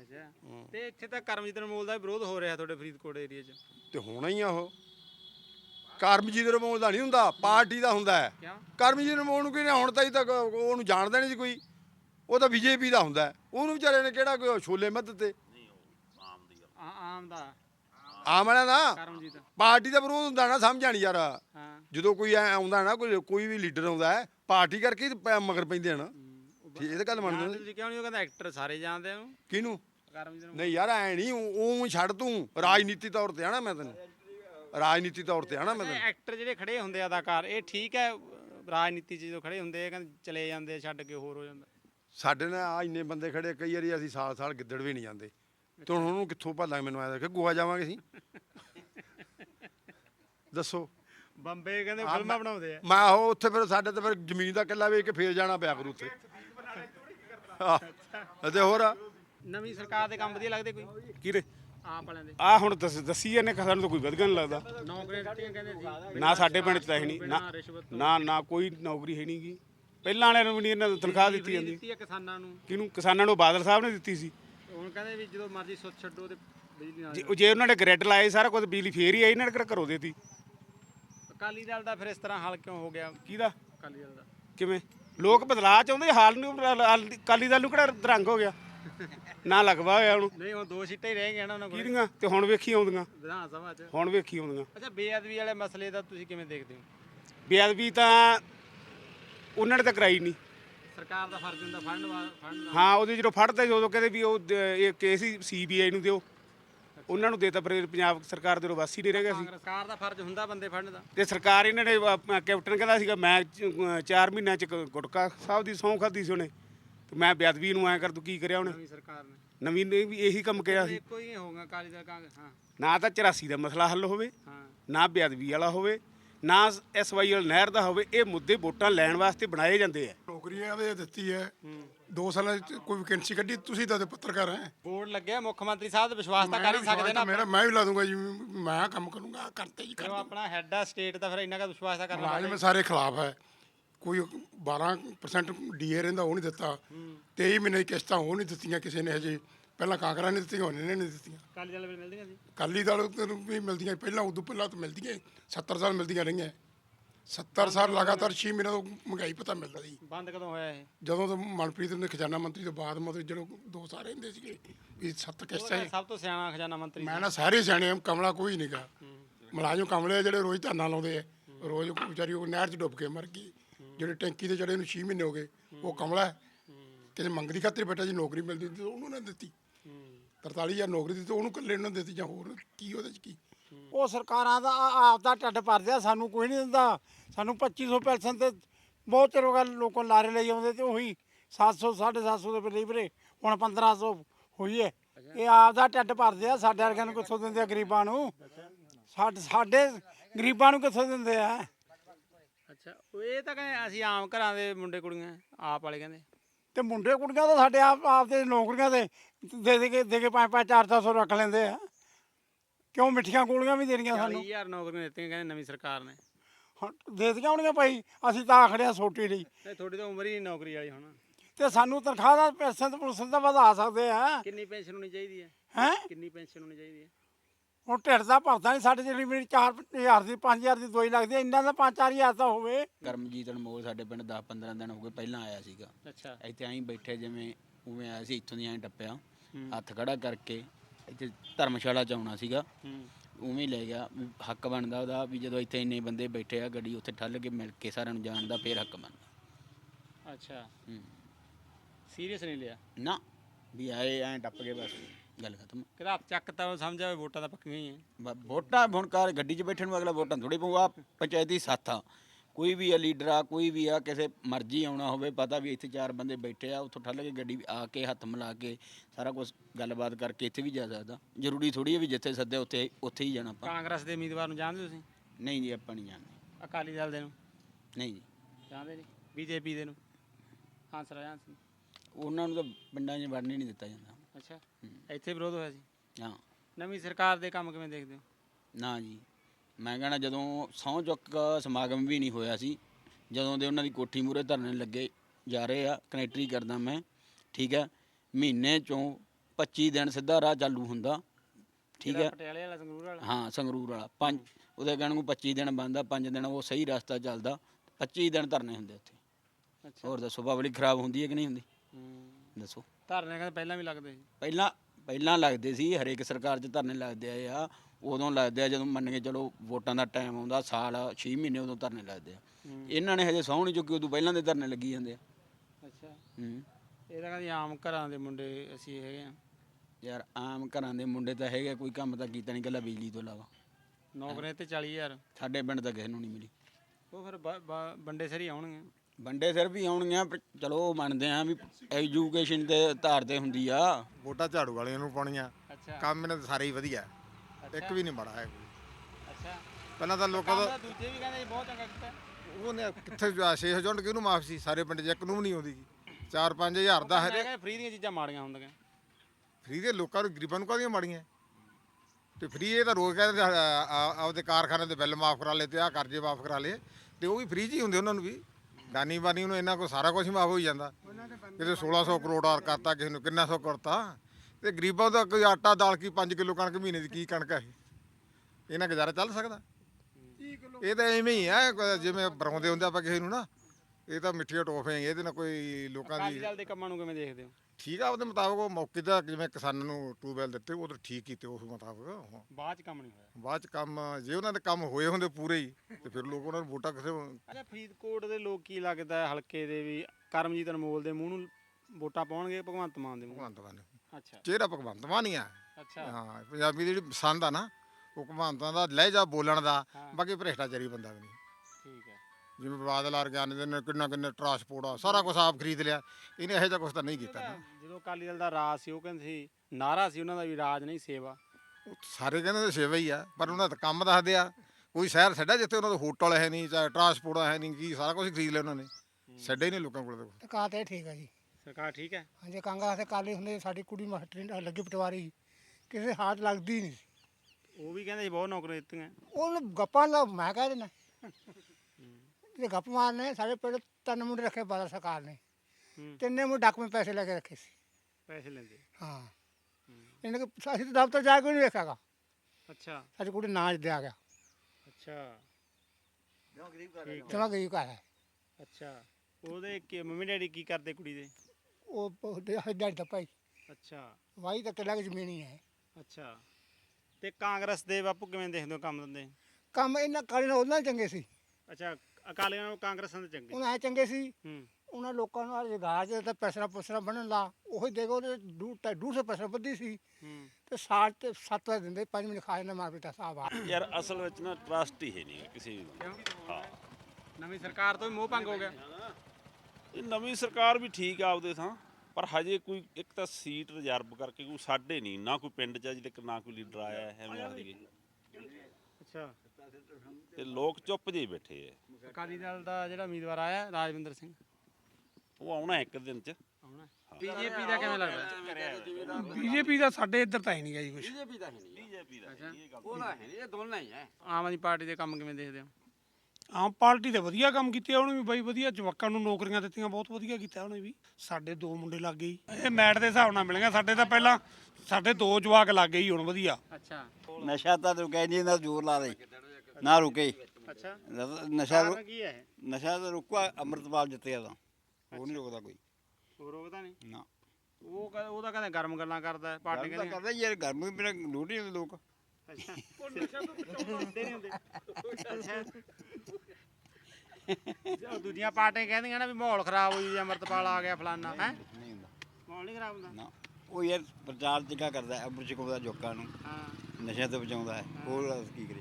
ਅੱਛਾ। ਤੇ ਇੱਥੇ ਤਾਂ ਕਰਮਜੀਤ ਅਨਮੋਲ ਦਾ ਵਿਰੋਧ ਹੋ ਰਿਹਾ ਤੁਹਾਡੇ ਫਰੀਦਕੋਟ ਏਰੀਆ 'ਚ। ਤੇ ਹੋਣਾ ਹੀ ਆ ਉਹ। ਕਰਮਜੀਤ ਰਮੋਲ ਦਾ ਨਹੀਂ ਹੁੰਦਾ ਪਾਰਟੀ ਦਾ ਹੁੰਦਾ ਹੈ। ਕਿਉਂ? ਕਰਮਜੀਤ ਰਮੋਲ ਨੂੰ ਕਿਹਨੇ ਹੁਣ ਤਾਈ ਤੱਕ ਉਹਨੂੰ ਜਾਣਦਾ ਨਹੀਂ ਸੀ ਕੋਈ? ਉਹ ਤਾਂ ਬੀਜੇਪੀ ਦਾ ਹੁੰਦਾ ਹੈ। ਉਹਨੂੰ ਵਿਚਾਰੇ ਨੇ ਕਿਹੜਾ ਕੋਈ ਛੋਲੇ ਮੱਧ ਤੇ? ਆ ਆਮ ਦਾ। ਆਮ ਦਾ? ਕਰਮਜੀਤ। ਪਾਰਟੀ ਦਾ ਵਿਰੋਧ ਹੁੰਦਾ ਨਾ ਸਮਝਾਣੀ ਯਾਰ। ਹਾਂ। ਜਦੋਂ ਕੋਈ ਐ ਆਉਂਦਾ ਨਾ ਕੋਈ ਕੋਈ ਵੀ ਲੀਡਰ ਆਉਂਦਾ ਹੈ ਪਾਰਟੀ ਕਰਕੇ ਹੀ ਪੈ- ਮਗਰ ਪੈਂਦੇ ਹਨ। ਠੀਕ ਇਹ ਤਾਂ ਗੱਲ ਮੰਨਦੇ ਨੇ ਤੁਸੀਂ ਕਿਉਂ ਨਹੀਂ ਉਹ ਕਹਿੰਦਾ ਐਕਟਰ ਸਾਰੇ ਜਾਣਦੇ ਉਹਨੂੰ? ਕਿਹਨੂੰ? ਕਰਮਜੀਤ ਨਹੀਂ ਯਾਰ ਐ ਨਹੀਂ ਉਹ ਛੱਡ ਤੂੰ। ਰਾਜਨੀਤੀ ਤੌਰ ਤੇ ਆਣਾ ਮੈਂ ਤੈਨੂੰ। ਰਾਜਨੀਤੀ ਤੌਰ ਤੇ ਆਣਾ ਮੈਂ ਤੈਨੂੰ। ਐਕਟਰ ਜਿਹੜੇ ਖੜੇ ਹੁੰਦੇ ਆ ਅਦਾਕਾਰ ਇਹ ਠੀਕ ਹੈ ਰਾਜਨੀਤੀ 'ਚ ਜਦੋਂ ਖੜੇ ਹੁੰਦੇ ਆ ਕਹਿੰਦੇ ਚਲੇ ਜਾਂਦੇ ਆ, ਛੱਡ ਕੇ ਹੋਰ ਹੋ ਜਾਂਦਾ। ਸਾਡੇ ਨਾਲ ਆ ਇੰਨੇ ਬੰਦੇ ਖੜੇ ਕਈ ਵਾਰੀ ਅਸੀਂ ਸਾਲ ਸਾਲ ਗਿੱਦੜ ਵੀ ਨਹੀਂ ਜਾਂਦੇ। ਤੇ ਹੁਣ ਉਹਨੂੰ ਕਿੱਥੋਂ ਭਾਲਾਂ ਮੈਨੂੰ ਆਇਆ ਕਿ ਗੋਆ ਜਾਵਾਂਗੇ ਅਸੀਂ। ਦੱਸੋ। ਬੰਬੇ ਕਹਿੰਦੇ ਫਿਲਮਾਂ ਬਣਾਉਂਦੇ ਆ। ਮੈਂ ਉਹ ਉੱਥੇ ਫਿਰ ਸਾਡੇ ਤੇ ਫਿਰ ਜ਼ਮੀਨ ਦਾ ਕਿੱਲਾ ਵੇਚ ਕੇ ਫੇਰ ਜਾਣਾ ਪਿਆ ਕਰੂ ਉੱਥੇ। ਆਹ, ਤੇ ਹੋਰ? ਨਵੀਂ ਸਰਕਾਰ ਦੇ ਕੰਮ ਵਧੀਆ ਲੱਗਦੇ ਕੋਈ? ਕਿਹੜੇ ਆਪ ਵਾਲਿਆਂ ਦੇ। ਆ ਹੁਣ ਦੱਸ ਦੱਸੀ ਇਹਨੇ ਸਾਨੂੰ ਤਾਂ ਕੋਈ ਵਧੀਆ ਨਹੀਂ ਲੱਗਦਾ। ਨੌਕਰੀਆਂ ਦਿੱਤੀਆਂ ਕਹਿੰਦੇ ਸੀ। ਨਾ ਸਾਡੇ ਪਿੰਡ ਚ ਤਾਂ ਹੈ ਨਹੀਂ ਨਾ ਰਿਸ਼ਵਤ। ਨਾ ਨਾ ਕੋਈ ਨੌਕਰੀ ਹੈ ਨਹੀਂਗੀ ਪਹਿਲਾਂ ਵਾਲਿਆਂ ਨੂੰ ਵੀ ਨਹੀਂ ਇਹਨਾਂ ਨੂੰ ਤਨਖਾਹ ਦਿੱਤੀ ਜਾਂਦੀ। ਦਿੱਤੀ ਆ ਕਿਸਾਨਾਂ ਨੂੰ। ਕਿਹਨੂੰ? ਕਿਸਾਨਾਂ ਨੂੰ ਬਾਦਲ ਸਾਹਿਬ ਨੇ ਦਿੱਤੀ ਸੀ। ਹੁਣ ਕਹਿੰਦੇ ਵੀ ਜਦੋਂ ਮਰਜ਼ੀ ਸੁੱਤ ਛੱਡੋ ਤੇ ਬਿਜਲੀ ਨਾਲ ਜੇ ਉਹ ਜੇ ਉਹਨਾਂ ਨੇ ਗ੍ਰਿਡ ਲਾਏ ਸਾਰਾ ਕੁਝ ਬਿਜਲੀ ਫੇਰ ਹੀ ਆਈ ਇਹਨਾਂ ਨੇ ਕਿਹੜਾ ਘਰੋਂ ਦੇਤੀ? ਅਕਾਲੀ ਦਲ ਦਾ ਫਿਰ ਇਸ ਤਰ੍ਹਾਂ ਹਾਲ ਕਿਉਂ ਹੋ ਗਿਆ? ਕਿਹਦਾ? ਅਕਾਲੀ ਦਲ ਦਾ। ਕਿਵੇਂ? ਲੋਕ ਬਦਲਾਅ ਚਾਹੁੰਦੇ ਹਾਲ ਨੂੰ ਕਾਲੀ ਦਲ ਨੂੰ ਕਿਹੜਾ ਰੰਗ ਹੋ ਗਿਆ? ਨਾ ਲਗਵਾ ਹੋਇਆ ਉਹਨੂੰ। ਨਹੀਂ ਹੁਣ ਦੋ ਸੀਟਾਂ ਹੀ ਰਹਿ ਗਈਆਂ ਨਾ ਉਹਨਾਂ ਕੋਲ। ਕਿਹਦੀਆਂ ਤੇ ਹੁਣ ਵੇਖੀ ਆਉਂਦੀਆਂ। ਵਿਧਾਨ ਸਭਾ 'ਚ। ਹੁਣ ਵੇਖੀ ਆਉਂਦੀਆਂ। ਅੱਛਾ ਬੇਅਦਬੀ ਵਾਲੇ ਮਸਲੇ ਦਾ ਤੁਸੀਂ ਕਿਵੇਂ ਦੇਖਦੇ ਹੋ? ਬੇਅਦਬੀ ਤਾਂ ਉਹਨਾਂ ਨੇ ਤਾਂ ਕਰਾਈ ਨਹੀਂ। ਸਰਕਾਰ ਦਾ ਫਰਜ਼ ਹੁੰਦਾ ਫੰਡ ਵਾ- ਦਾ। ਹਾਂ ਉਹਦੇ ਜਦੋਂ ਫੜਦੇ ਉਦੋਂ ਕਹਿੰਦੇ ਵੀ ਉਹ ਦ- ਇਹ ਕੇਸ ਹੀ ਸੀਬੀਆਈ ਨੂੰ ਦਿਓ। ਉਹਨਾਂ ਨੂੰ ਦੇਤਾ ਫਿਰ ਪੰਜਾਬ ਸਰਕਾਰ ਦੇ ਵਾਸੀ ਨਹੀਂ ਰਹਿ ਗਿਆ ਸੀ। ਸਰਕਾਰ ਦਾ ਫਰਜ਼ ਹੁੰਦਾ ਬੰਦੇ ਫੜਨ ਦਾ। ਤੇ ਸਰਕਾਰ ਇਹਨਾਂ ਨੇ ਆਪਣਾ ਕੈਪਟਨ ਕਹਿੰਦਾ ਸੀਗਾ ਮੈਂ 4 ਮਹੀਨਿਆਂ ਚ ਗੁਟਕਾ ਸਾਹਿਬ ਦੀ ਸਹੁੰ ਖਾਧੀ ਸੀ ਉਹਨੇ। ਤੇ ਮੈਂ ਬੇਅਦਬੀ ਨੂੰ ਐ ਕਰ ਤੂੰ ਕੀ ਕਰਿਆ ਉਹਨੇ? ਨਵੀਂ ਸਰਕਾਰ ਨੇ। ਨਵੀਂ ਨੇ ਵੀ ਇਹੀ ਕੰਮ ਕਿਹਾ ਸੀ। ਇੱਕੋ ਹੀ ਹੋਗਾ ਕਾਲੀ ਦਾ ਕਾਂਗਰਸ ਹਾਂ। ਨਾ ਤਾਂ 84 ਦਾ ਮਸਲਾ ਹੱਲ ਹੋਵੇ ਨਾ ਬੇਅਦਬੀ ਵਾਲਾ ਹੋਵੇ ਨਾ ਐਸਵਾਈਐਲ ਨਹਿਰ ਦਾ ਹੋਵੇ ਇਹ ਮੁੱਦੇ ਵੋਟਾਂ ਲੈਣ ਵਾਸਤੇ ਬਣਾਏ ਜਾਂਦੇ ਆ। ਨੌਕਰੀਆਂ ਦੇ ਦਿੱਤੀ ਹੈ। ਦੋ ਸਾਲਾਂ ਚ ਕੋਈ ਵੈਕੈਂਸੀ ਕੱਢੀ ਤੁਸੀਂ ਤਾਂ ਪੱਤਰਕਾਰ ਹੈ। ਬੋਰਡ ਲੱਗਿਆ ਮੁੱਖ ਮੰਤਰੀ ਸਾਹਿਬ ਤੇ ਵਿਸ਼ਵਾਸ ਤਾਂ ਕਰ ਹੀ ਸਕਦੇ ਨਾ ਮੇਰਾ ਮੈਂ ਵੀ ਲਾ ਦੂੰਗਾ ਜੀ ਮੈਂ ਕੰਮ ਕਰੂੰਗਾ ਕਰਤੇ ਜੀ ਜੋ ਕਰ ਆਪਣਾ ਹੈੱਡ ਆ ਸਟੇਟ ਦਾ ਫਿਰ ਇੰਨਾ ਕਾ ਵਿਸ਼ਵਾਸ ਤਾਂ ਕਰਨਾ ਪੈਂਦਾ ਸਾਰੇ ਖਿਲਾਫ ਹੈ। ਕੋਈ 12% ਡੀਏ ਰਹਿੰਦਾ ਉਹ ਨਹੀਂ ਦਿੱਤਾ। 23 ਮਹੀਨੇ ਦੀ ਕਿਸ਼ਤਾਂ ਉਹ ਨਹੀਂ ਦਿੱਤੀਆਂ ਕਿਸੇ ਨੇ ਹਜੇ। ਪਹਿਲਾਂ ਕਾਂਗਰਸ ਨੇ ਦਿੱਤੀਆਂ ਉਹਨੇ ਨਹੀਂ ਦਿੱਤੀਆਂ। ਕਾਲੀ ਦਲ ਵੀ ਮਿਲਦੀਆਂ ਸੀ ਕਾਲੀ ਦਲ ਨੂੰ ਵੀ ਮਿਲਦੀਆਂ ਪਹਿਲਾਂ ਉਦੋਂ ਪਹਿਲਾਂ ਤਾਂ ਮਿਲਦੀਆਂ 70 ਸਾਲ ਮਿਲਦੀਆਂ ਰਹੀਆਂ। 70 ਸਾਲ ਲਗਾਤਾਰ 6 ਮਹੀਨੇ ਤੋਂ ਮਹਿੰਗਾਈ ਪਤਾ ਮਿਲਦਾ ਸੀ ਬੰਦ ਕਦੋਂ ਹੋਇਆ ਇਹ? ਜਦੋਂ ਤੋਂ ਮਨਪ੍ਰੀਤ ਨੇ ਖਜ਼ਾਨਾ ਮੰਤਰੀ ਤੋਂ ਬਾਅਦ ਮਤਲਬ ਜਦੋਂ ਦੋ ਸਾਲ ਰਹਿੰਦੇ ਸੀਗੇ ਵੀ ਸੱਤ ਕਿਸ਼ਤਾਂ ਹੀ। ਸਭ ਤੋਂ ਸਿਆਣਾ ਖਜ਼ਾਨਾ ਮੰਤਰੀ ਮੈਂ ਨਾ ਸਾਰੇ ਸਿਆਣੇ ਆ, ਕਮਲਾ ਕੋਈ ਨਹੀਂਗਾ ਮੁਲਾਜ਼ਮ ਕਮਲੇ ਆ ਜਿਹੜੇ ਰੋਜ਼ ਧਰਨਾ ਲਾਉਂਦੇ ਆ। ਰੋਜ਼ ਵਿਚਾਰੀ ਉਹ ਨਹਿਰ 'ਚ ਡੁੱਬ ਕੇ ਮਰ ਗਈ। ਜਿਹੜੇ ਟੈਂਕੀ ਤੇ ਚੜੇ ਨੂੰ 6 ਮਹੀਨੇ ਹੋ ਗਏ ਉਹ ਕਮਲਾ ਹੈ। ਕਿਸੇ ਮੰਗਦੀ ਖਾਤਰ ਬੈਠਾ ਜੀ ਨੌਕਰੀ ਮਿਲਦੀ ਤੇ ਉਹਨੂੰ ਨਾ ਦਿੱਤੀ। 43000 ਨੌਕਰੀ ਦਿੱਤੀ ਉਹਨੂੰ ਇਕੱਲੇ ਨੂੰ ਦਿੱਤੀ ਜਾਂ ਹੋਰ ਕੀ ਉਹਦੇ 'ਚ ਕੀ? ਉਹ ਸਰਕਾਰਾਂ ਦਾ ਆ- ਆਪ ਦਾ ਢੱਡ ਭਰਦੇ ਆ ਸਾਨੂੰ ਕੋਈ ਨਹੀਂ ਦਿੰਦਾ। ਸਾਨੂੰ 2500 ਪੈਨਸ਼ਨ ਤੇ ਬਹੁਤ ਚਿਰ ਹੋ ਗਿਆ ਲੋਕਾਂ ਲਾਰੇ ਲਈ ਆਉਂਦੇ ਤੇ ਉਹੀ 700 750 ਦੇ ਬਲੀਵ ਰੇ ਹੁਣ 1500 ਹੋਈ ਹੈ ਇਹ ਆਪ ਦਾ ਢੱਡ ਭਰਦੇ ਆ ਸਾਡੇ ਵਰਗਿਆਂ ਨੂੰ ਕਿੱਥੋਂ ਦਿੰਦੇ ਆ ਗਰੀਬਾਂ ਨੂੰ? ਸਾਡੇ ਸਾਡੇ ਗਰੀਬਾਂ ਨੂੰ ਕਿੱਥੋਂ ਦਿੰਦੇ ਆ? ਅੱਛਾ ਉਹ ਇਹ ਤਾਂ ਕਹਿੰਦੇ ਅਸੀਂ ਆਮ ਘਰਾਂ ਦੇ ਮੁੰਡੇ ਕੁੜੀਆਂ ਆਪ ਵਾਲੇ ਕਹਿੰਦੇ। ਤੇ ਮੁੰਡੇ ਕੁੜੀਆਂ ਤਾਂ ਸਾਡੇ ਆਪ ਆਪ ਦੇ ਨੌਕਰੀਆਂ ਦੇ ਦੇ ਦੇ ਕੇ ਦੇ ਕੇ ਪੰਜ ਪੰਜ ਚਾਰ ਚਾਰ ਸੌ ਰੱਖ ਲੈਂਦੇ ਆ। ਕਿਉਂ ਮਿੱਠੀਆਂ ਗੋਲੀਆਂ ਵੀ ਦੇਣੀਆਂ ਸਾਨੂੰ? 40000 ਨੌਕਰੀਆਂ ਦਿੱਤੀਆਂ ਕਹਿੰਦੇ ਨਵੀਂ ਸਰਕਾਰ ਨੇ। ਹੁਣ ਦੇ ਦਿੱਤੀਆਂ ਹੋਣਗੀਆਂ ਭਾਈ ਅਸੀਂ ਤਾਂ ਆਖੜਿਆ ਸੋਟੀ ਲਈ ਤੇ ਤੁਹਾਡੀ ਤਾਂ ਉਮਰ ਹੀ ਨੌਕਰੀ ਵਾਲੀ ਹੁਣ। ਤੇ ਸਾਨੂੰ ਤਨਖਾਹ ਦਾ ਪੈਸੇ ਤੇ ਪੁਲਿਸ ਦਾ ਵਧਾ ਸਕਦੇ ਆ। ਕਿੰਨੀ ਪੈਨਸ਼ਨ ਹੋਣੀ ਚਾਹੀਦੀ ਹੈ? ਹੈ? ਕਿੰਨੀ ਪੈਨਸ਼ਨ ਹੋਣੀ ਚਾਹੀਦੀ ਹੈ? ਹੁਣ ਢਿੱਡ ਦਾ ਭਰਦਾ ਨਹੀਂ ਸਾਡੇ ਜਿਹੜੀ ਮੇਰੀ 4000 ਦੀ 5000 ਦੀ ਦਵਾਈ ਲੱਗਦੀ ਹੈ ਇੰਨਾ ਦਾ 5-4000 ਤਾਂ ਹੋਵੇ। ਕਰਮਜੀਤ ਅਨਮੋਲ ਸਾਡੇ ਪਿੰਡ 10 15 ਦਿਨ ਹੋ ਗਏ ਪਹਿਲਾਂ ਆਇਆ ਸੀਗਾ। ਅੱਛਾ। ਇੱਥੇ ਐਂ ਬੈਠੇ ਜਿਵੇਂ ਉਵੇਂ ਆਇਆ ਸੀ ਇੱਥੋਂ ਦੀ ਐਂ ਟੱਪਿਆ ਹੱਥ ਖੜਾ ਕਰਕੇ ਇੱਥੇ ਧਰਮਸ਼ਾਲਾ ਚ ਆਉਣਾ ਸੀਗਾ। ਉਵੇਂ ਹੀ ਲੈ ਗਿਆ ਹੱਕ ਬਣਦਾ ਉਹਦਾ ਵੀ ਜਦੋਂ ਇੱਥੇ ਇੰਨੇ ਬੰਦੇ ਬੈਠੇ ਆ ਗੱਡੀ ਉੱਥੇ ਠੱਲ ਕੇ ਮਿਲ ਕੇ ਸਾਰਿਆਂ ਨੂੰ ਜਾਣ ਦਾ ਫੇਰ ਹੱਕ ਬਣਦਾ। ਅੱਛਾ। ਸੀਰੀਅਸ ਨਹੀਂ ਲਿਆ? ਨਾ ਵੀ ਆਏ ਐਂ ਟੱਪ ਕੇ ਬਸ। ਗੱਲ ਖਤਮ। ਕਿਹਦਾ ਹੱਥ ਚੱਕ ਤਾਂ ਸਮਝ ਆਵੇ ਵੋਟਾਂ ਤਾਂ ਪੱਕੀਆਂ ਹੀ ਹੈ ਬ- ਵੋਟਾਂ ਹੁਣ ਕਾਰ ਗੱਡੀ 'ਚ ਬੈਠਣ ਨੂੰ ਅਗਲਾ ਵੋਟਾਂ ਥੋੜੀ ਪਊਗਾ ਪੰਚਾਇਤੀ ਸਾਥਾ ਕੋਈ ਵੀ ਆ ਲੀਡਰ ਆ ਕੋਈ ਵੀ ਆ ਕਿਸੇ ਮਰਜ਼ੀ ਆਉਣਾ ਹੋਵੇ ਪਤਾ ਵੀ ਇੱਥੇ ਚਾਰ ਬੰਦੇ ਬੈਠੇ ਆ ਉੱਥੋਂ ਠੱਲ ਕੇ ਗੱਡੀ ਆ ਕੇ ਹੱਥ ਮਿਲਾ ਕੇ ਸਾਰਾ ਕੁਝ ਗੱਲਬਾਤ ਕਰਕੇ ਇੱਥੇ ਵੀ ਜਾ ਸਕਦਾ। ਜ਼ਰੂਰੀ ਥੋੜੀ ਹੈ ਵੀ ਜਿੱਥੇ ਸੱਦਿਆ ਉੱਥੇ ਉੱਥੇ ਹੀ ਜਾਣਾ ਆਪਾਂ। ਕਾਂਗਰਸ ਦੇ ਉਮੀਦਵਾਰ ਨੂੰ ਜਾਣਦੇ ਤੁਸੀਂ? ਨਹੀਂ ਜੀ ਆਪਾਂ ਨਹੀਂ ਜਾਣਦੇ। ਅਕਾਲੀ ਦਲ ਦੇ ਨੂੰ? ਨਹੀਂ ਜੀ। ਜਾਣਦੇ ਨਹੀਂ? ਬੀਜੇਪੀ ਦੇ ਨੂੰ? ਹਾਂਸਰਾ ਜਾਂਸੀ ਉਹਨਾਂ ਨੂੰ ਤਾਂ ਪਿੰਡਾਂ 'ਚ ਵੜਨ ਹੀ ਨਹੀਂ ਦਿੱਤਾ ਜਾਂਦਾ। ਅੱਛਾ। ਇੱਥੇ ਵਿਰੋਧ ਹੋਇਆ ਸੀ ਹਾਂ। ਨਵੀਂ ਸਰਕਾਰ ਦੇ ਕੰਮ ਕਿਵੇਂ ਦੇਖਦੇ ਹੋ? ਨਾ ਜੀ। ਮੈਂ ਕਹਿਣਾ ਜਦੋਂ ਸਹੁੰ ਚੁੱਕ ਸਮਾਗਮ ਵੀ ਨਹੀਂ ਹੋਇਆ ਸੀ ਜਦੋਂ ਦੇ ਉਹਨਾਂ ਦੀ ਕੋਠੀ ਮੂਰੇ ਧਰਨੇ ਲੱਗੇ ਜਾ ਰਹੇ ਆ ਕਨੈਕਟਰੀ ਕਰਦਾ ਮੈਂ ਠੀਕ ਹੈ। ਮਹੀਨੇ ਚੋਂ 25 ਦਿਨ ਸਿੱਧਾ ਰਾਹ ਚਾਲੂ ਹੁੰਦਾ ਠੀਕ ਹੈ। ਪਟਿਆਲੇ ਵਾਲਾ ਸੰਗਰੂਰ ਵਾਲਾ? ਹਾਂ ਸੰਗਰੂਰ ਵਾਲਾ। ਪੰਜ ਉਹਦੇ ਕਹਿਣ ਨੂੰ 25 ਦਿਨ ਬੰਦਾ 5 ਦਿਨ ਉਹ ਸਹੀ ਰਸਤਾ ਚੱਲਦਾ 25 ਦਿਨ ਧਰਨੇ ਹੁੰਦੇ ਉੱਥੇ। ਅੱਛਾ। ਹੋਰ ਦੱਸੋ ਪਬਲਿਕ ਖਰਾਬ ਹੁੰਦੀ ਹੈ ਕਿ ਨਹੀਂ ਹੁੰਦੀ? ਦੱਸੋ। ਧਰਨੇ ਕਹਿੰਦੇ ਪਹਿਲਾਂ ਵੀ ਲੱਗਦੇ ਸੀ। ਪਹਿਲਾਂ ਪਹਿਲਾਂ ਲੱਗਦੇ ਸੀ ਹਰੇਕ ਸਰਕਾਰ 'ਚ ਧਰਨੇ ਲੱਗਦੇ ਆਏ ਆ। ਉਦੋਂ ਲੱਗਦੇ ਆ ਜਦੋਂ ਮੰਨ ਕੇ ਚਲੋ ਵੋਟਾਂ ਦਾ ਟਾਈਮ ਆਉਂਦਾ ਸਾਲ 6 ਮਹੀਨੇ ਉਦੋਂ ਧਰਨੇ ਲੱਗਦੇ ਆ। ਇਹਨਾਂ ਨੇ ਹਜੇ ਸਹੁੰ ਨਹੀਂ ਚੁੱਕੀ ਉਦੋਂ ਪਹਿਲਾਂ ਦੇ ਧਰਨੇ ਲੱਗੀ ਜਾਂਦੇ ਆ। ਅੱਛਾ। ਹੂੰ। ਇਹ ਤਾਂ ਕਹਿੰਦੇ ਆਮ ਘਰਾਂ ਦੇ ਮੁੰਡੇ ਅਸੀਂ ਹੈਗੇ ਆ। ਯਾਰ ਆਮ ਘਰਾਂ ਦੇ ਮੁੰਡੇ ਤਾਂ ਹੈਗੇ ਕੋਈ ਕੰਮ ਤਾਂ ਕੀਤਾ ਨਹੀਂ ਕੱਲਾ ਬਿਜਲੀ ਤੋਂ ਇਲਾਵਾ। ਨੌਕਰੀਆਂ ਤੇ 40000 ਸਾਡੇ ਪਿੰਡ ਤਾਂ ਕਿਸੇ ਨੂੰ ਨਹੀਂ ਮਿਲੀ। ਉਹ ਫਿਰ ਬ- ਬ- ਬੰਡੇ ਸਰੀ ਆਉਣਗੇ। ਵੰਡੇ ਸਿਰ ਵੀ ਆਉਣਗੀਆਂ ਪਰ ਚਲੋ ਮੰਨਦੇ ਆ ਵੀ ਐਜੂਕੇਸ਼ਨ ਦੇ ਆਧਾਰ ਤੇ ਹੁੰਦੀ ਆ। ਵੋਟਾਂ ਝਾੜੂ ਵਾਲਿਆਂ ਨੂੰ ਪਾਉਣੀਆਂ। ਅੱਛਾ। ਕੰਮ ਇਹਨਾਂ ਦੇ ਸਾਰੇ ਹੀ ਵਧੀਆ। ਇੱਕ ਵੀ ਨਹੀਂ ਮਾੜਾ ਹੈ ਕੋਈ। ਅੱਛਾ। ਪਹਿਲਾਂ ਤਾਂ ਲੋਕਾਂ ਦਾ ਦੂਜੇ ਵੀ ਕਹਿੰਦੇ ਬਹੁਤ ਚੰਗਾ ਕੀਤਾ। ਉਹਨੇ ਕਿੱਥੇ 6000 ਜੁੰਡ ਕਿਹਨੂੰ ਮਾਫ ਸੀ? ਸਾਰੇ ਪਿੰਡ 'ਚ ਇੱਕ ਨੂੰ ਵੀ ਨਹੀਂ ਆਉਂਦੀ। 4-5000 ਦਾ ਹਰੇ ਫ੍ਰੀ ਦੀਆਂ ਚੀਜ਼ਾਂ ਮਾੜੀਆਂ ਹੁੰਦੀਆਂ। ਫ੍ਰੀ ਦੇ ਲੋਕਾਂ ਨੂੰ ਗਰੀਬਾਂ ਨੂੰ ਕਾਹਦੀਆਂ ਮਾੜੀਆਂ? ਤੇ ਫ੍ਰੀ ਇਹ ਤਾਂ ਰੋਜ਼ ਕਹਿੰਦੇ ਆ- ਆ- ਆਪਦੇ ਕਾਰਖਾਨੇ ਦੇ ਬਿੱਲ ਮਾਫ ਕਰਾ ਲਏ ਤੇ ਆ ਕਰਜ਼ੇ ਮਾਫ ਕਰਾ ਲਏ। ਤੇ ਉਹ ਵੀ ਫ੍ਰੀ 'ਚ ਹੀ ਹੁੰਦੇ ਉਹਨਾਂ ਨੂੰ ਵੀ। ਦਾਨੀ ਬਾਨੀ ਨੂੰ ਇਹਨਾਂ ਕੋ ਸਾਰਾ ਕੁਝ ਮਾਫ ਹੋਈ ਜਾਂਦਾ। ਕਿਤੇ 1600 ਕਰੋੜ ਆਰ ਕਰਤਾ ਕਿਸੇ ਨੂੰ, ਕਿੰਨਾ ਸੌ ਕਰਤਾ। ਤੇ ਗਰੀਬਾਂ ਦਾ ਕੋਈ ਆਟਾ, ਦਾਲ ਕੀ 5 ਕਿਲੋ ਕਣਕ ਮਹੀਨੇ ਦੀ, ਕੀ ਕਣਕ ਹੈ ਇਹਨਾਂ ਗੁਜ਼ਾਰਾ ਚੱਲ ਸਕਦਾ। ਇਹ ਤਾਂ ਐਵੇਂ ਹੀ ਆ, ਜਿਵੇਂ ਬਰਾਉਂਦੇ ਹੁੰਦੇ ਆਪਾਂ ਕਿਸੇ ਨੂੰ ਨਾ, ਇਹ ਤਾਂ ਮਿੱਠੀਆਂ ਟੋਫੇ ਇਹਦੇ ਨਾਲ ਕੋਈ ਲੋਕਾਂ ਅਕਾਲੀ ਦੀ ਦਲ ਦੇ ਕੰਮਾਂ ਨੂੰ ਕਿਵੇਂ ਦੇਖਦੇ ਹੋ? ਠੀਕ ਆ ਉਹਦੇ ਮੁਤਾਬਕ ਉਹ ਮੌਕੇ ਦਾ ਜਿਵੇਂ ਕਿਸਾਨਾਂ ਨੂੰ ਟੂਬੈਲ ਦਿੱਤੇ ਤਾਂ ਠੀਕ ਕੀਤੇ ਉਸ ਮੁਤਾਬਕ ਬਾਅਦ ਚ ਕੰਮ ਨਹੀਂ ਹੋਇਆ। ਬਾਅਦ ਚ ਕੰਮ ਜੇ ਉਹਨਾਂ ਦੇ ਕੰਮ ਹੋਏ ਹੁੰਦੇ ਪੂਰੇ ਹੀ ਤੇ ਫਿਰ ਲੋਕ ਉਹਨਾਂ ਨੂੰ ਵੋਟਾਂ ਕਿਸੇ ਅੱਛਾ ਫਰੀਦਕੋਟ ਦੇ ਲੋਕ ਕੀ ਲੱਗਦਾ ਹੈ ਹਲਕੇ ਦੇ ਵੀ ਕਰਮਜੀਤ ਅਨਮੋਲ ਦੇ ਮੂੰਹ ਨੂੰ ਵੋਟਾਂ ਪਾਉਣਗੇ ਭਗਵੰਤ ਮਾਨ ਦੇ ਮੂੰਹ ਭਗਵੰਤ ਮਾਨ ਨੇ ਅੱਛਾ। ਚਿਹਰਾ ਭਗਵੰਤ ਮਾਨ ਹੀ ਆ। ਅੱਛਾ। ਹਾਂ ਪੰਜਾਬੀ ਦੀ ਜਿਹੜੀ ਪਸੰਦ ਆ ਨਾ ਉਹ ਕਮਾਂਤਾਂ ਦਾ ਲਹਿਜਾ ਬੋਲਣ ਦਾ ਹਾਂ। ਬਾਕੀ ਭ੍ਰਿਸ਼ਟਾਚਾਰੀ ਬੰਦਾ ਵੀ ਨਹੀਂ। ਜਿਵੇਂ ਬਾਦਲ ਆ ਗਿਆਨ ਦੇ ਨੇ ਕਿੰਨਾ ਕਿੰਨਾ ਟਰਾਂਸਪੋਰਟ ਆ ਸਾਰਾ ਕੁਝ ਆਪ ਖਰੀਦ ਲਿਆ। ਇਹਨੇ ਇਹੋ ਜਿਹਾ ਕੁਝ ਤਾਂ ਨਹੀਂ ਕੀਤਾ ਨਾ। ਜਦੋਂ ਅਕਾਲੀ ਦਲ ਦਾ ਰਾਜ ਸੀ ਉਹ ਕਹਿੰਦੇ ਸੀ ਨਾਰਾ ਸੀ ਉਹਨਾਂ ਦਾ ਵੀ ਰਾਜ ਨਹੀਂ ਸੇਵਾ। ਉਹ ਸਾਰੇ ਕਹਿੰਦੇ ਤਾਂ ਸੇਵਾ ਹੀ ਆ ਪਰ ਉਹਨਾਂ ਦਾ ਕੰਮ ਦੱਸਦੇ ਆ ਕੋਈ ਸ਼ਹਿਰ ਛੱਡਿਆ ਜਿੱਥੇ ਉਹਨਾਂ ਦਾ ਹੋਟਲ ਹੈ ਨਹੀਂ ਚਾਹੇ ਟਰਾਂਸਪੋਰਟ ਹੈ ਨਹੀਂ ਕੀ ਸਾਰਾ ਕੁਝ ਖਰੀਦ ਲਿਆ ਉਹਨਾਂ ਨੇ। ਛੱਡਿਆ ਹੀ ਨਹੀਂ ਲੋਕਾਂ ਕੋਲ ਤਾਂ ਕਹਾ ਤੇ ਠੀਕ ਹੈ ਜੀ। ਸਰਕਾਰ ਠੀਕ ਹੈ? ਹਾਂਜੀ ਕਾਂਗਾ ਤੇ ਕਾਲੀ ਹੁੰਦੇ ਸਾਡੀ ਕੁੜੀ ਮਾਸਟਰੀ ਨਾਲ ਲੱਗੀ ਪਟਵਾਰੀ। ਕਿਸੇ ਹਾਥ ਲੱਗਦੀ ਨਹੀਂ। ਸੀ ਉਹ ਵੀ ਕਹਿੰਦੇ ਸੀ ਬਹੁਤ ਨੌਕਰੀਆਂ ਦਿੱਤੀਆਂ। ਉਹਨੂੰ ਗੱਪਾਂ ਦਾ ਮੈਂ ਕਹਿ ਦੇਣਾ ਜੇ ਗੱਪ ਮਾਰਨੇ ਸਾਡੇ ਪਿੰਡ ਤਿੰਨ ਮੁੰਡੇ ਰੱਖੇ ਬਾਦਲ ਸਰਕਾਰ ਨੇ। ਹੂੰ। ਤਿੰਨੇ ਮੁੰਡੇ ਡਾਕੂਮੈਂਟ ਪੈਸੇ ਲੈ ਕੇ ਰੱਖੇ ਸੀ। ਪੈਸੇ ਲੈਂਦੇ। ਹਾਂ। ਇਹਨੇ ਕਿ ਅਸੀਂ ਤਾਂ ਦਫ਼ਤਰ ਜਾ ਕੇ ਨਹੀਂ ਵੇਖਿਆਗਾ ਅੱਛਾ। ਸਾਡੀ ਕੁੜੀ ਨਾਂ ਦੇ ਆ ਗਿਆ। ਅੱਛਾ। ਜਮਾ ਗਈ ਘਰ ਹੈ। ਅੱਛਾ। ਉਹਦੇ ਕੀ ਮੰਮੀ ਡੈਡੀ ਕੀ ਕਰਦੇ ਕੁੜੀ ਦੇ? ਉਹ ਦਾ ਭਾਈ। ਅੱਛਾ। ਵਾਈ ਤਾਂ ਕਿੱਲਾ ਕੁ ਜ਼ਮੀਨ ਹੀ ਹੈ। ਅੱਛਾ। ਤੇ ਕਾਂਗਰਸ ਦੇ ਬਾਪੂ ਕਿਵੇਂ ਦੇਖਦੇ ਹੋ ਕੰਮ ਦਿੰਦੇ ਕੰਮ ਇਹਨਾਂ ਕਾਲੇ ਨਾਲ ਉਹਨਾਂ ਚੰਗੇ ਸੀ। ਅੱਛਾ। ਅਕਾਲੀਆਂ ਨਾਲ ਕਾਂਗਰਸਾਂ ਦੇ ਚੰਗੇ। ਉਹਨਾਂ ਐ ਚੰਗੇ ਸੀ। ਹੂੰ। ਉਹਨਾਂ ਲੋਕਾਂ ਨੂੰ ਰੁਜ਼ਗਾਰ ਚ ਤਾਂ ਪੈਸਾ ਪੁਸਰਾ ਬਣਨ ਲਾ ਉਹੀ ਦੇਖੋ ਉਹਦੇ ਦੂਰ ਸੇ ਪੈਸਾ ਵੱਧੀ ਸੀ। ਹੂੰ। ਤੇ ਸਾਲ ਤੇ ਸੱਤ ਵਾਰ ਦਿੰਦੇ ਪੰਜ ਮਿੰਟ ਖਾ ਜਾਂਦਾ ਮਾਰ ਪਿਤਾ ਸਾਹਿਬ ਆ। ਯਾਰ ਅਸਲ ਵਿੱਚ ਨਾ ਟਰਸਟ ਹੀ ਨਹੀਂ ਕਿਸੇ ਵੀ ਦਾ। ਹਾਂ। ਨਵੀਂ ਸਰਕਾਰ ਤੋਂ ਵੀ ਮੋਹ ਭੰਗ ਹੋ ਗਿਆ। ਇਹ ਨਵੀਂ ਸਰਕਾਰ ਵੀ ਠੀਕ ਆ ਆਪਦੇ ਥਾਂ ਪਰ ਹਜੇ ਕੋਈ ਇੱਕ ਤਾਂ ਸੀਟ ਰਿਜ਼ਰਵ ਕਰਕੇ ਕੋਈ ਸਾਡੇ ਨਹੀਂ ਨਾ ਕੋਈ ਪਿੰਡ ਚ ਅਜੇ ਤੱਕ ਨਾ ਕੋਈ ਲੀਡਰ ਆਇਆ ਹੈ, ਐਵੇਂ ਆਖ ਦਈਏ ਅੱਛਾ। ਤੇ ਲੋਕ ਚੁੱਪ ਜਿਹੇ ਬੈਠੇ ਐ ਅਕਾਲੀ ਦਲ ਦਾ ਜਿਹੜਾ ਉਮੀਦਵਾਰ ਆਇਆ ਰਾਜਵਿੰਦਰ ਸਿੰਘ। ਉਹ ਆਉਣਾ ਇੱਕ ਦਿਨ ਚ। ਆਉਣਾ। ਬੀਜੇਪੀ ਦਾ ਕਿਵੇਂ ਲੱਗਦਾ? ਬੀਜੇਪੀ ਦਾ ਸਾਡੇ ਇੱਧਰ ਤਾਂ ਹੀ ਨਹੀਂ ਗਾ ਜੀ ਕੁਛ। ਬੀਜੇਪੀ ਦਾ ਇਹ ਗੱਲ ਆਮ ਆਦਮੀ ਪਾਰਟੀ ਦੇ ਕੰਮ ਕਿਵੇਂ ਦੇਖਦੇ ਹੋ? ਆਮ ਪਾਰਟੀ ਤੇ ਵਧੀਆ ਕੰਮ ਕੀਤੇ ਉਹਨੇ ਵੀ ਬਾਈ ਵਧੀਆ ਜਵਾਕਾਂ ਨੂੰ ਨੌਕਰੀਆਂ ਦਿੱਤੀਆਂ ਬਹੁਤ ਵਧੀਆ ਕੀਤਾ ਉਹਨੇ ਵੀ। ਸਾਡੇ ਦੋ ਮੁੰਡੇ ਲੱਗ ਗਏ ਜੀ। ਇਹ ਮੈਟ ਦੇ ਹਿਸਾਬ ਨਾਲ ਮਿਲ ਗਏ ਸਾਡੇ ਤਾਂ ਪਹਿਲਾਂ ਸਾਡੇ ਦੋ ਜਵਾਕ ਲੱਗ ਗਏ ਜੀ ਹੁਣ ਵਧੀਆ। ਅੱਛਾ। ਨਸ਼ਾ ਤਾਂ ਰੁਕਿਆ ਨਹੀਂ ਇਹਦਾ ਜ਼ੋਰ ਲਾ ਦੇ। ਨਾ ਰੁਕੇ ਅੱਛਾ। ਨਸ਼ਾ ਰੁ- ਕਾਰਨ ਕੀ ਹੈ ਇਹ? ਨਸ਼ਾ ਤਾਂ ਰੁਕਵਾ ਅੰਮ੍ਰਿਤਪਾਲ ਜਿੱਤਿਆ ਤਾਂ। ਉਹ ਨਹੀਂ ਰੁਕਦਾ ਕੋਈ। ਉਹ ਰੋਕਦਾ ਨਹੀਂ ਨਾ। ਉਹ ਕਹਿੰਦਾ ਉਹ ਤਾਂ ਕਹਿੰਦੇ ਗਰਮ ਗੱਲਾਂ ਕਰਦਾ ਹੈ, ਪਾਰਟੀ ਗੱਲ ਤਾਂ ਕਹਿੰਦੇ ਕਰਦਾ ਯਾਰ ਗਰਮੀ ਬਿਨਾ ਲੋੜੀ ਹੁੰਦੇ ਲੋਕ। ਅੱਛਾ। ਉਹ ਨਸ਼ਾ ਤੋਂ ਡਰਦੇ ਨਹੀਂ ਹੁੰਦੇ ਅੱਛਾ। ਜੋ ਦੂਜੀਆਂ ਪਾਰਟੀਆਂ ਕਹਿੰਦੀਆਂ ਨਾ ਵੀ ਮਾਹੌਲ ਖਰਾਬ ਹੋ ਜੀ ਅਮਰਤਪਾਲ ਆ ਗਿਆ ਫਲਾਨਾ ਹੈ? ਨਹੀਂ ਹੁੰਦਾ। ਮਾਹੌਲ ਨਹੀਂ ਖਰਾਬ ਹੁੰਦਾ? ਨਾ। ਉਹ ਯਾਰ ਪ੍ਰਚਾਰ ਚੰਗਾ ਕਰਦਾ ਹੈ ਅੰਮ੍ਰਿਤ ਛਕਾਉਂਦਾ ਨੂੰ। ਹਾਂ। ਨਸ਼ਿਆਂ ਤੋਂ ਬਚਾਉਂਦਾ ਹੈ। ਹੋਰ ਦੱਸ ਕੀ ਕਰੇ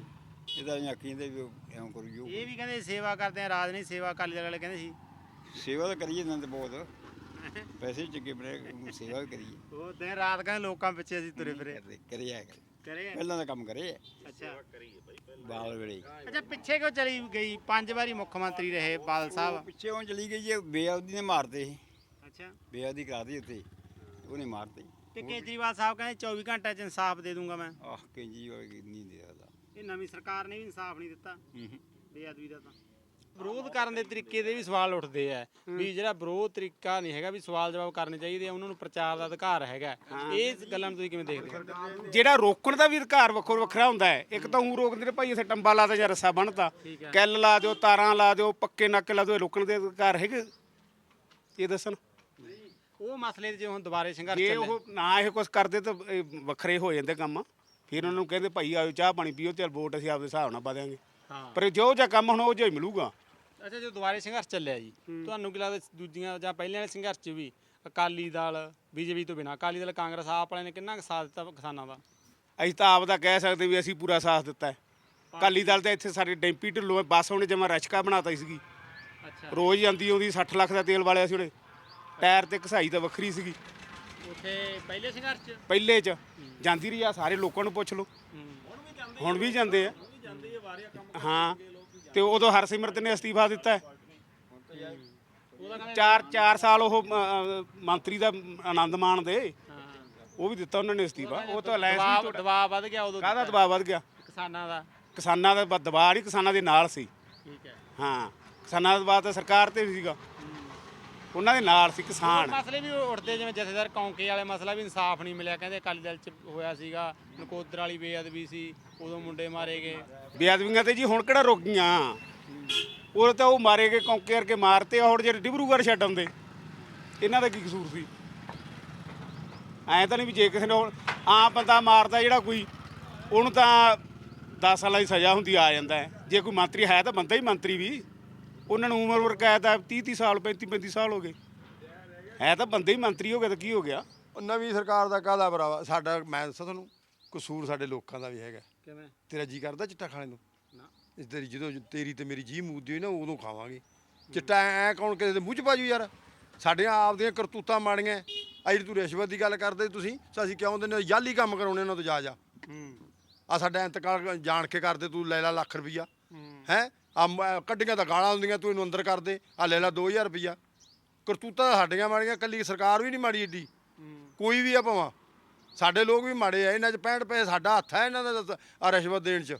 ਇਹ ਤਾਂ ਅਸੀਂ ਆਖੀ ਜਾਂਦੇ ਵੀ ਉਹ ਐਂ ਕਰੂ ਜੋ ਇਹ ਵੀ ਕਹਿੰਦੇ ਸੇਵਾ ਕਰਦੇ ਆ ਰਾਜ ਨਹੀਂ ਸੇਵਾ ਅਕਾਲੀ ਦਲ ਵਾਲੇ ਕਹਿੰਦੇ ਸੀ। ਸੇਵਾ ਤਾਂ ਕਰੀਏ ਇਹਨਾਂ ਤੇ ਬਹੁਤ। ਪੈਸੇ ਵੀ ਚੰਗੇ ਬਣੇ ਸੇਵਾ ਵੀ ਕਰੀਏ। ਉਹ ਦਿਨ ਰਾਤ ਕਹਿੰਦੇ ਲੋਕਾਂ ਪਿੱਛੇ ਅਸੀਂ ਤੁਰੇ ਫਿਰੇ। ਕਰਦੇ ਕਰਿਆ। ਕਰ ਕਰੇ ਪਹਿਲਾਂ ਦਾ ਕੰਮ ਕਰੇ। ਅੱਛਾ। ਬਾਲ ਵੇਲੇ। ਅੱਛਾ ਪਿੱਛੇ ਕਿਉਂ ਚਲੀ ਗਈ? ਪੰਜ ਵਾਰੀ ਮੁੱਖ ਮੰਤਰੀ ਰਹੇ ਬਾਦਲ ਸਾਹਿਬ। ਪਿੱਛੇ ਉਹ ਚਲੀ ਗਈ ਜੇ ਬੇਅਦਬੀ ਨੇ ਮਾਰਤੇ ਸੀ। ਅੱਛਾ। ਬੇਅਦਬੀ ਕਰਾਤੀ ਉੱਤੇ ਉਹਨੇ ਮਾਰਤੇ। ਤੇ ਕੇਜਰੀਵਾਲ ਸਾਹਿਬ ਕਹਿੰਦੇ 24 ਘੰਟਿਆਂ 'ਚ ਇਨਸਾਫ ਦੇ ਦੂੰਗਾ ਮੈਂ। ਆਹ ਕੇਜੀ ਹੋਏਗੀ ਨਹੀਂ ਦੇ ਇਹ ਨਵੀਂ ਸਰਕਾਰ ਨੇ ਵੀ ਇਨਸਾਫ ਨਹੀਂ ਦਿੱਤਾ। ਹੂੰ ਹੂੰ। ਬੇਅਦਬੀ ਦਾ ਤਾਂ। ਵਿਰੋਧ ਕਰਨ ਦੇ ਤਰੀਕੇ ਦੇ ਵੀ ਸਵਾਲ ਉੱਠਦੇ ਆ ਵੀ ਜਿਹੜਾ ਵਿਰੋਧ ਤਰੀਕਾ ਨਹੀਂ ਹੈਗਾ ਵੀ ਸਵਾਲ ਜਵਾਬ ਕਰਨੇ ਚਾਹੀਦੇ ਆ ਉਹਨਾਂ ਨੂੰ ਪ੍ਰਚਾਰ ਦਾ ਅਧਿਕਾਰ ਹੈਗਾ। ਇਹ ਗੱਲਾਂ ਨੂੰ ਤੁਸੀਂ ਕਿਵੇਂ ਦੇਖਦੇ? ਹੋ ਜਿਹੜਾ ਰੋਕਣ ਦਾ ਵੀ ਅਧਿਕਾਰ ਵੱਖੋ ਵੱਖਰਾ ਹੁੰਦਾ ਹੈ ਇੱਕ ਤਾਂ ਉਹ ਰੋਕਦੇ ਨੇ ਭਾਈ ਅਸੀਂ ਟੰਬਾ ਲਾਤਾ ਜਾਂ ਰੱਸਾ ਬੰਨਤਾ ਹੈ। ਕੈਲ ਲਾ ਦਿਓ ਤਾਰਾਂ ਲਾ ਦਿਓ ਪੱਕੇ ਨੱਕ ਲਾ ਦਿਓ ਇਹ ਰੋਕਣ ਦੇ ਅਧਿਕਾਰ ਹੈਗੇ? ਇਹ ਦੱਸਣ। ਉਹ ਮਸਲੇ ਜੇ ਹੁਣ ਦੁਬਾਰੇ ਸੰਘਰਸ਼ ਜੇ ਚੱਲੇ। ਉਹ ਨਾ ਇਹ ਕੁਝ ਕਰਦੇ ਤਾਂ ਵੱਖਰੇ ਹੋ ਜਾਂਦੇ ਕੰਮ। ਫਿਰ ਉਹਨਾਂ ਨੂੰ ਕਹਿੰਦੇ ਭਾਈ ਆਇਓ ਚਾਹ ਪਾਣੀ ਪੀਓ ਤੇ ਵੋਟ ਅਸੀਂ ਆਪਦੇ ਹਿਸਾਬ ਨਾਲ ਪਾ ਦਿਆਂਗੇ। ਹਾਂ। ਪਰ ਜੋ ਜਿਹਾ ਕੰਮ ਹੁਣ ਉਹ ਜਿਹਾ ਹੀ ਮਿਲੂਗਾ। ਅੱਛਾ ਜੋ ਦੁਬਾਰੇ ਸੰਘਰਸ਼ ਚੱਲਿਆ ਜੀ ਤੁਹਾਨੂੰ ਕੀ ਲੱਗਦਾ ਦੂਜੀਆਂ ਜਾਂ ਪਹਿਲਾਂ ਵਾਲੇ ਸੰਘਰਸ਼ 'ਚ ਵੀ ਅਕਾਲੀ ਦਲ ਬੀਜੇਪੀ ਤੋਂ ਬਿਨਾਂ ਅਕਾਲੀ ਦਲ ਕਾਂਗਰਸ ਆਪ ਵਾਲਿਆਂ ਨੇ ਕਿੰਨਾ ਕੁ ਸਾਥ ਦਿੱਤਾ ਕਿਸਾਨਾਂ ਦਾ? ਅਸੀਂ ਤਾਂ ਆਪ ਦਾ ਕਹਿ ਸਕਦੇ ਵੀ ਅਸੀਂ ਪੂਰਾ ਸਾਥ ਦਿੱਤਾ ਹੈ। ਕਾਲੀ ਦਲ ਤਾਂ ਇੱਥੇ ਸਾਡੇ ਡੈਂਪੀ ਢਿੱਲੋਂ ਬੱਸ ਉਹਨੇ ਜਮਾ ਰਸ਼ਕਾ ਬਣਾਤਾ ਸੀਗੀ। ਅੱਛਾ। ਰੋਜ਼ ਜਾਂਦੀ ਆਉਂਦੀ 60 ਲੱਖ ਦਾ ਤੇਲ ਵਾਲਿਆ ਸੀ ਉਹਨੇ। ਟਾਇਰ ਤੇ ਘਸਾਈ ਤਾਂ ਵੱਖਰੀ ਸੀਗੀ। ਉੱਥੇ ਪਹਿਲੇ ਸੰਘਰਸ਼ 'ਚ? ਪਹਿਲੇ ਚ। ਜਾਂਦੀ ਰਹੀ ਆ ਸਾਰੇ ਲੋਕਾਂ ਨੂੰ ਪੁੱਛ ਲਓ। ਹੁਣ ਵੀ ਜਾਂਦੇ ਆ। ਹਾਂ ਤੇ ਉਦੋਂ ਹਰਸਿਮਰਤ ਨੇ ਅਸਤੀਫਾ ਦਿੱਤਾ ਹੈ। ਚਾਰ ਚਾਰ ਸਾਲ ਉਹ ਅ, ਮੰਤਰੀ ਦਾ ਆਨੰਦ ਮਾਣਦੇ ਉਹ ਵੀ ਦਿੱਤਾ ਉਹਨਾਂ ਨੇ ਅਸਤੀਫਾ। ਉਹ ਤਾਂ ਅਲਾਇੰਸ ਦਬਾਅ ਵੀ ਦਬਾਅ ਵੱਧ ਗਿਆ ਉਦੋਂ ਕਾਹਦਾ ਦਬਾਅ ਵੱਧ ਗਿਆ? ਕਿਸਾਨਾਂ ਦਾ। ਕਿਸਾਨਾਂ ਦਾ ਬ- ਦਬਾਅ ਨਹੀਂ ਕਿਸਾਨਾਂ ਦੇ ਨਾਲ ਸੀ। ਠੀਕ ਹੈ। ਹਾਂ। ਕਿਸਾਨਾਂ ਦਾ ਦਬਾਅ ਤਾਂ ਸਰਕਾਰ ਤੇ ਵੀ ਸੀਗਾ। ਉਹਨਾਂ ਦੇ ਨਾਲ ਸੀ ਕਿਸਾਨ। ਮਸਲੇ ਵੀ ਉੱਠਦੇ ਜਿਵੇਂ ਜਥੇਦਾਰ ਕੌਂਕੇ ਵਾਲੇ ਮਸਲਾ ਵੀ ਇਨਸਾਫ ਨਹੀਂ ਮਿਲਿਆ ਕਹਿੰਦੇ ਅਕਾਲੀ ਦਲ 'ਚ ਹੋਇਆ ਸੀਗਾ ਨਕੋਦਰ ਵਾਲੀ ਬੇਅਦਬੀ ਸੀ ਉਦੋਂ ਮੁੰਡੇ ਮਾਰੇ ਗਏ। ਬੇਅਦਬੀਆਂ ਤੇ ਜੀ ਹੁਣ ਕਿਹੜਾ ਰੁਕ ਗਈਆਂ? ਉਹ ਤਾਂ ਉਹ ਮਾਰੇ ਗਏ ਕੌਂਕੇ ਕਰਕੇ ਮਾਰਤੇ ਹੁਣ ਜਿਹੜੇ ਡਿਬਰੂਗੜ੍ਹ ਛੱਡ ਆਉਂਦੇ। ਇਹਨਾਂ ਦਾ ਕੀ ਕਸੂਰ ਸੀ? ਐਂ ਤਾਂ ਨਹੀਂ ਵੀ ਜੇ ਕਿਸੇ ਨੇ ਆਮ ਬੰਦਾ ਮਾਰਦਾ ਜਿਹੜਾ ਕੋਈ ਉਹਨੂੰ ਤਾਂ 10 ਸਾਲਾਂ ਦੀ ਸਜ਼ਾ ਹੁੰਦੀ ਆ ਜਾਂਦਾ। ਜੇ ਕੋਈ ਮੰਤਰੀ ਹੈ ਤਾਂ ਬੰਦਾ ਹੀ ਮੰਤਰੀ ਵੀ। ਉਹਨਾਂ ਨੂੰ ਉਮਰ ਵਰ ਕੈਦ ਹੈ 30 30 ਸਾਲ 35 35 ਸਾਲ ਹੋ ਗਏ। ਹੈ ਤਾਂ ਬੰਦੇ ਹੀ ਮੰਤਰੀ ਹੋ ਗਏ ਤਾਂ ਕੀ ਹੋ ਗਿਆ? ਉਹ ਨਵੀਂ ਸਰਕਾਰ ਦਾ ਕਾਹਦਾ ਭਰਾਵਾ? ਸਾਡਾ ਮੈਂ ਦੱਸਾਂ ਤੁਹਾਨੂੰ ਕਸੂਰ ਸਾਡੇ ਲੋਕਾਂ ਦਾ ਵੀ ਹੈਗਾ। ਕਿਵੇਂ? ਤੇਰਾ ਜੀ ਕਰਦਾ ਚਿੱਟਾ ਖਾਣੇ ਨੂੰ? ਨਾ। ਇਸ ਤੇਰੀ ਜਦੋਂ ਤੇਰੀ ਤੇ ਮੇਰੀ ਜੀ ਮੂਦੀ ਹੋਈ ਨਾ ਉਦੋਂ ਖਾਵਾਂਗੇ। ਚਿੱਟਾ ਐ ਕੌਣ ਕਿਸੇ ਦੇ ਮੂੰਹ ਚ ਪਾਜੂ ਯਾਰ? ਸਾਡੀਆਂ ਆਪਦੀਆਂ ਕਰਤੂਤਾਂ ਮਾੜੀਆਂ ਆ ਜਿਹੜੀ ਤੂੰ ਰਿਸ਼ਵਤ ਦੀ ਗੱਲ ਕਰਦੇ ਤੁਸੀਂ ਤਾਂ ਅਸੀਂ ਕਿਉਂ ਦਿੰਦੇ ਯਾਲੀ ਕੰਮ ਕਰਾਉਣੇ ਉਹਨਾਂ ਤੋਂ ਜਾ ਜਾ। ਹੂੰ। ਆ ਸਾਡਾ ਇੰਤਕਾਲ ਜਾਣ ਕੇ ਕਰਦੇ ਤੂੰ ਲੈ ਲੈ ਲੱਖ ਰੁਪਈਆ। ਹੈ? ਆ ਮ- ਕੱਢੀਆਂ ਤਾਂ ਗਾਲਾਂ ਹੁੰਦੀਆਂ, ਤੂੰ ਇਹਨੂੰ ਅੰਦਰ ਕਰ ਦੇ। ਆ ਲੈ ਲੈ 2000 ਰੁਪਈਆ। ਕਰਤੂਤਾਂ ਸਾਡੀਆਂ ਮਾੜੀਆਂ, ਕੱਲੀ ਸਰਕਾਰ ਵੀ ਨਹੀਂ ਮਾੜੀ ਏਡੀ। ਕੋਈ ਵੀ ਆ ਭਾਵਾਂ। ਸਾਡੇ ਲੋਕ ਵੀ ਮਾੜੇ ਆ, ਇਹਨਾਂ 'ਚ 65 ਪੈਸੇ ਸਾਡਾ ਹੱਥ ਹੈ ਇਹਨਾਂ ਦਾ ਆ ਰਿਸ਼ਵਤ ਦੇਣ 'ਚ।